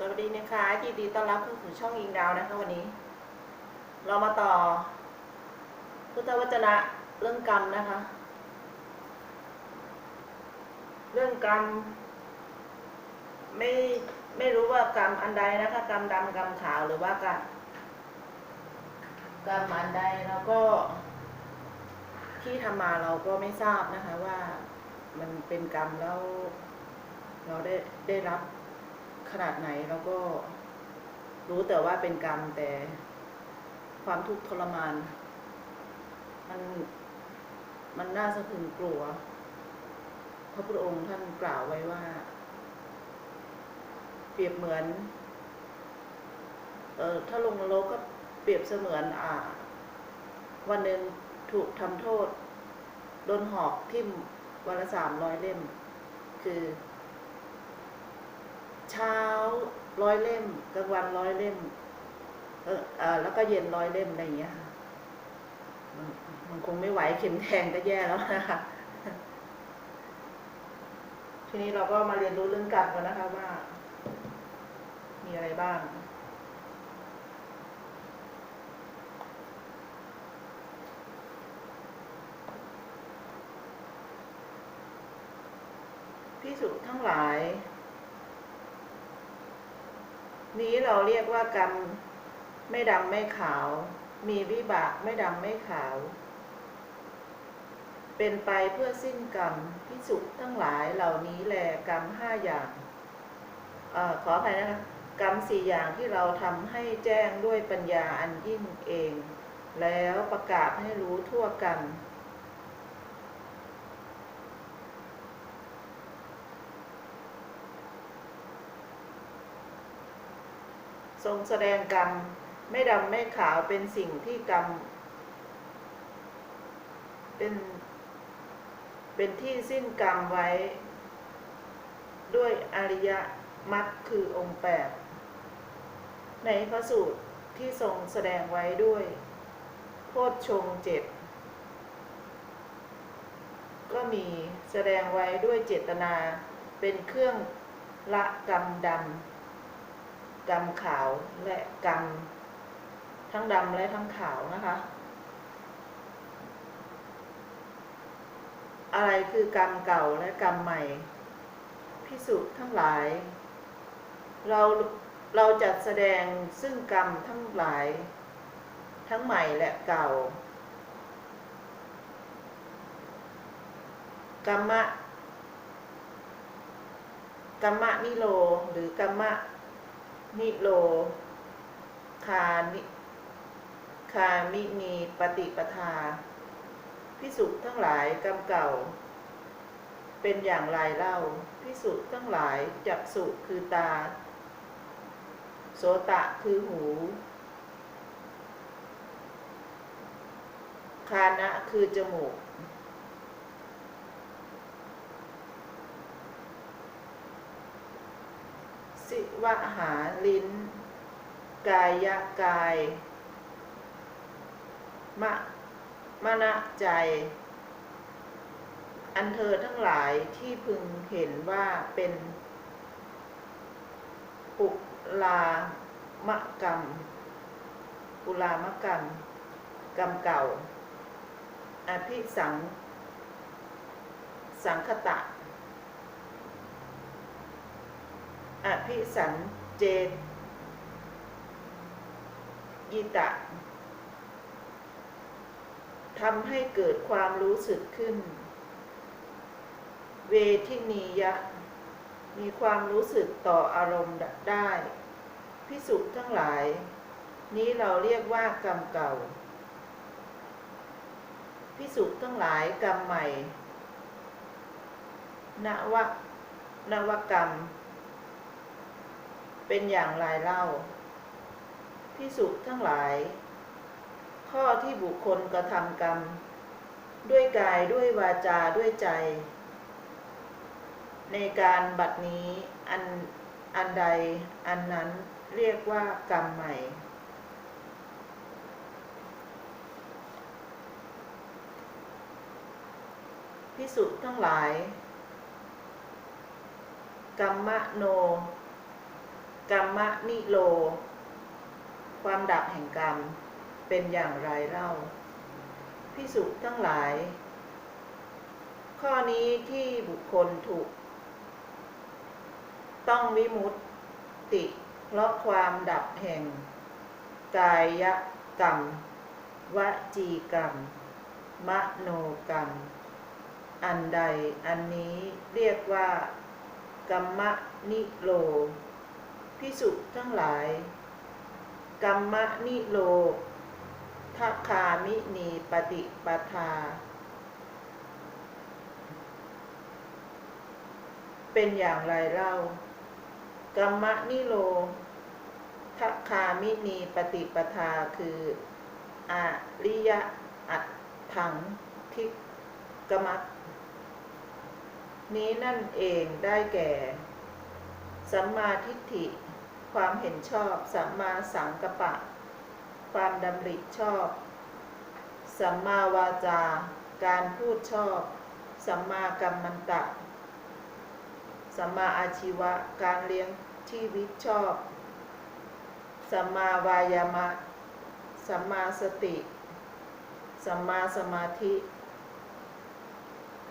สวัสดีนะคะยินดีต้อนรับเข้าสู่ช่องยิงดาวนะคะวันนี้ เรามาต่อ พุทธวจนะเรื่องกรรมนะคะ เรื่องกรรม ไม่ไม่รู้ว่ากรรมอันใดนะคะ กรรมดำกรรมขาวหรือว่ากรรมกรรมอันใดแล้วก็ ที่ทำมาเราก็ไม่ทราบนะคะว่ามันเป็นกรรมแล้ว เราได้ได้รับ ขนาดไหนเราก็รู้แต่ว่าเป็นกรรมแต่ความทุกข์ทรมาน มันมันน่าสะพรึงกลัว พระพุทธองค์ท่านกล่าวไว้ว่า เปรียบเหมือน เออถ้าลงนรกก็เปรียบเสมือน อ่า วันหนึ่งถูกทำโทษ โดนหอกทิ่มวันละสามร้อยเล่ม คือ เช้าร้อยเล่มกลางวันร้อยเล่ม เออเออแล้วก็เย็นร้อยเล่มอะไรอย่างเงี้ยค่ะมันคงไม่ไหวเข็มแทงก็แย่แล้วนะคะทีนี้เราก็มาเรียนรู้เรื่องกรรมกันนะคะว่า มีอะไรบ้าง พิสุทั้งหลาย นี้เราเรียกว่ากรรมไม่ดำไม่ขาว มีวิบากไม่ดำไม่ขาว เป็นไปเพื่อสิ้นกรรมพิสุทั้งหลายเหล่านี้แลกรรมห้าอย่างอขออภัยนะคะกรรมสี่อย่างที่เราทำให้แจ้งด้วยปัญญาอันยิ่งเอง แล้วประกาศให้รู้ทั่วกัน ทรงแสดงกรรม ไม่ดำไม่ขาวเป็นสิ่งที่กรรม เป็นเป็นที่สิ้นกรรมไว้ ด้วยอริยมรรคคือองค์แปดในพระสูตรที่ทรงแสดงไว้ด้วย โพชฌงเจ็ดก็มีแสดงไว้ด้วยเจตนาเป็นเครื่องละกรรมดำ กรรมขาวและกรรมทั้งดำและทั้งขาวนะคะ อะไรคือกรรมเก่าและกรรมใหม่ พิสุทั้งหลาย เราเราจัดแสดงซึ่งกรรมทั้งหลาย ทั้งใหม่และเก่า กรรมะกรรมะนิโรหรือกรรมะ นิโรคานิคามิมีปฏิปทา พิสุทั้งหลายกรรมเก่า เป็นอย่างไรเล่า พิสุทั้งหลายจักสุคือตา โสตะคือหู คานะคือจมูก สิ วะหาลิ้น กายะกาย มะมณะใจ อันเธอทั้งหลายที่พึงเห็นว่าเป็นปุลามะกรรม ปุลามะกรรม กรรมเก่า อภิสัง สังคตะ อภิสันเจตยิตะทำให้เกิดความรู้สึกขึ้น เวทินียะ มีความรู้สึกต่ออารมณ์ได้พิสุทั้งหลาย นี้เราเรียกว่ากรรมเก่าพิสุทั้งหลายกรรมใหม่นวะนวกรรม เป็นอย่างไรเล่าพิสุทั้งหลาย ข้อที่บุคคลกระทำกรรม ด้วยกายด้วยวาจาด้วยใจ ในการบัดนี้อันอันใดอันนั้นเรียกว่ากรรมใหม่ พิสุทั้งหลาย กรรมโน กรรมนิโรความดับแห่งกรรมเป็นอย่างไรเล่าพิสุทั้งหลาย ข้อนี้ที่บุคคลถูก ต้องวิมุตติ เพราะความดับแห่ง กายกรรม วจีกรรม มโนกรรม อันใดอันนี้เรียกว่ากรรมนิโร พิสุทั้งหลาย กรรมนิโรทัคามินีปฏิปทา เป็นอย่างไรเล่ากรรมนิโรทัคามินีปฏิปทาคืออริยอัตถังทิกมัตนี้นั่นเองได้แก่ สัมมาทิฏฐิ ความเห็นชอบ สัมมาสังกัปะ ความดำริชอบ สัมมาวาจา การพูดชอบ สัมมากัมมันตะ สัมมาอาชีวะ การเลี้ยงชีวิตชอบ สัมมาวายามะ สัมมาสติ สัมมาสมาธิ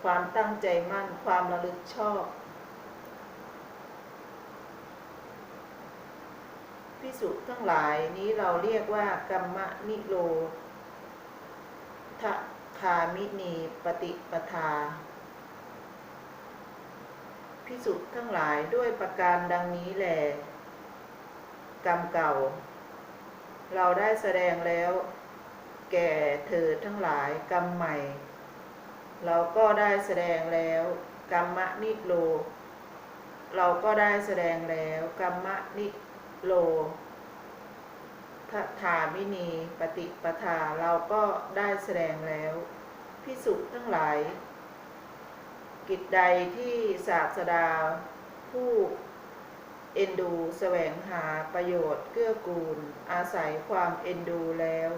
ความตั้งใจมั่น ความระลึกชอบ พิสุทั้งหลายนี้เราเรียกว่ากรรมนิโรทคามินีปฏิปทาพิสุทั้งหลายด้วยประการดังนี้แหลกรรมเก่า เราได้แสดงแล้ว แก่เธอทั้งหลายกรรมใหม่ เราก็ได้แสดงแล้วกรรมนิโรเราก็ได้แสดงแล้วกรรมนิ โรทถามินีปฏิปทาเราก็ได้แสดงแล้วพิสุทั้งหลาย กิจใดที่ศาสดา ผู้เอ็นดูแสวงหาประโยชน์เกื้อกูล อาศัยความเอ็นดูแล้ว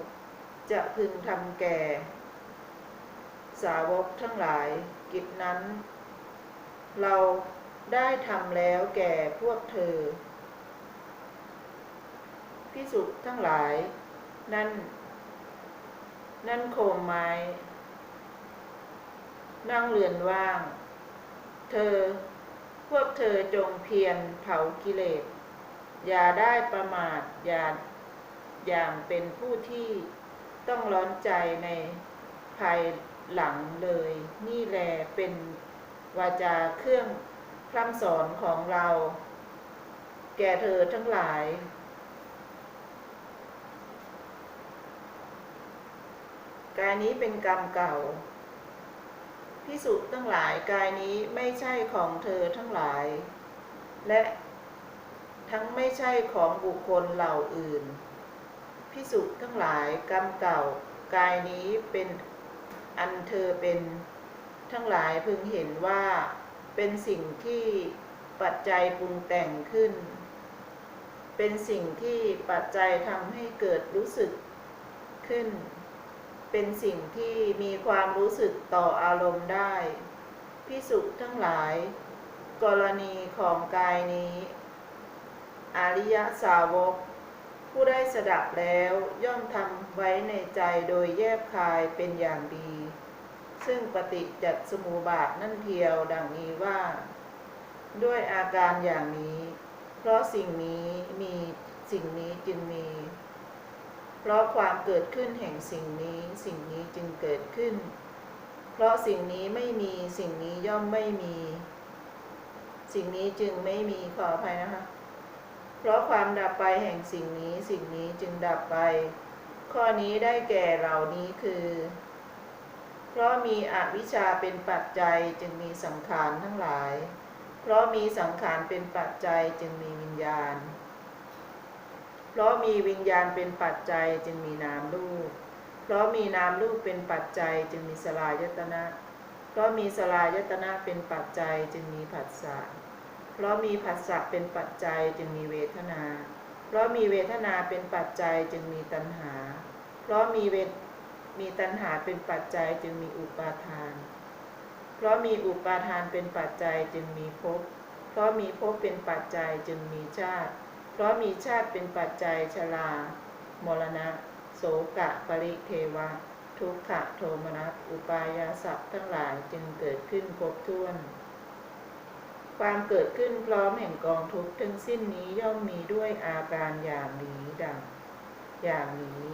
จะพึงทำแก่ สาวกทั้งหลาย กิจนั้น เราได้ทำแล้วแก่พวกเธอ พิสุทั้งหลาย นั่น นั่นโคมไม้ นั่งเรือนว่าง เธอ พวกเธอจงเพียรเผากิเลส อย่าได้ประมาทอย่าอย่างเป็นผู้ที่ต้องร้อนใจในภายหลังเลย นี่แลเป็นวาจาเครื่องพร่ำสอนของเรา แก่เธอทั้งหลาย กายนี้เป็นกรรมเก่าพิสุทั้งหลายกายนี้ไม่ใช่ของเธอทั้งหลาย และทั้งไม่ใช่ของบุคคลเหล่าอื่นพิสุทั้งหลายกรรมเก่ากายนี้เป็นอันเธอเป็นทั้งหลายพึงเห็นว่าเป็นสิ่งที่ปัจจัยปรุงแต่งขึ้น เป็นสิ่งที่ปัจจัยทำให้เกิดรู้สึกขึ้น เป็นสิ่งที่มีความรู้สึกต่ออารมณ์ได้พิสุทั้งหลาย กรณีของกายนี้ อริยสาวก ผู้ได้สดับแล้วย่อมทำไว้ในใจโดยแยบคายเป็นอย่างดี ซึ่งปฏิจจสมุปบาทนั่นเทียวดังนี้ว่า ด้วยอาการอย่างนี้ เพราะสิ่งนี้มีสิ่งนี้จึงมี เพราะความเกิดขึ้นแห่งสิ่งนี้สิ่งนี้จึงเกิดขึ้น เพราะสิ่งนี้ไม่มีสิ่งนี้ย่อมไม่มี สิ่งนี้จึงไม่มีขออภัยนะคะ เพราะความดับไปแห่งสิ่งนี้สิ่งนี้จึงดับไป ข้อนี้ได้แก่เหล่านี้คือ เพราะมีอวิชชาเป็นปัจจัยจึงมีสังขารทั้งหลาย เพราะมีสังขารเป็นปัจจัยจึงมีวิญญาณ เพราะมีวิญญาณเป็นปัจจัยจึงมีนามรูป เพราะมีนามรูปเป็นปัจจัยจึงมีสลายตนะ เพราะมีสลายตนะเป็นปัจจัยจึงมีผัสสะ เพราะมีผัสสะเป็นปัจจัยจึงมีเวทนา เพราะมีเวทนาเป็นปัจจัยจึงมีตัณหา เพราะมีเวมีตัณหาเป็นปัจจัยจึงมีอุปาทาน เพราะมีอุปาทานเป็นปัจจัยจึงมีภพ เพราะมีภพเป็นปัจจัยจึงมีชาติ ราะมีชาติเป็นปัจจัยชรามรณะ โสกะปริเทวะ ทุกขะโทมนัสอุปายาสัพท์ทั้งหลายจึงเกิดขึ้นครบถ้วน ความเกิดขึ้นพร้อมแห่งกองทุกข์ทั้งสิ้นนี้ย่อมมีด้วยอาการอย่างนี้ดัง อย่างนี้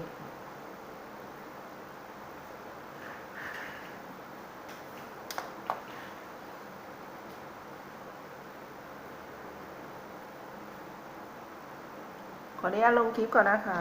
ออนุญาตลงคลิปก่อนนะคะ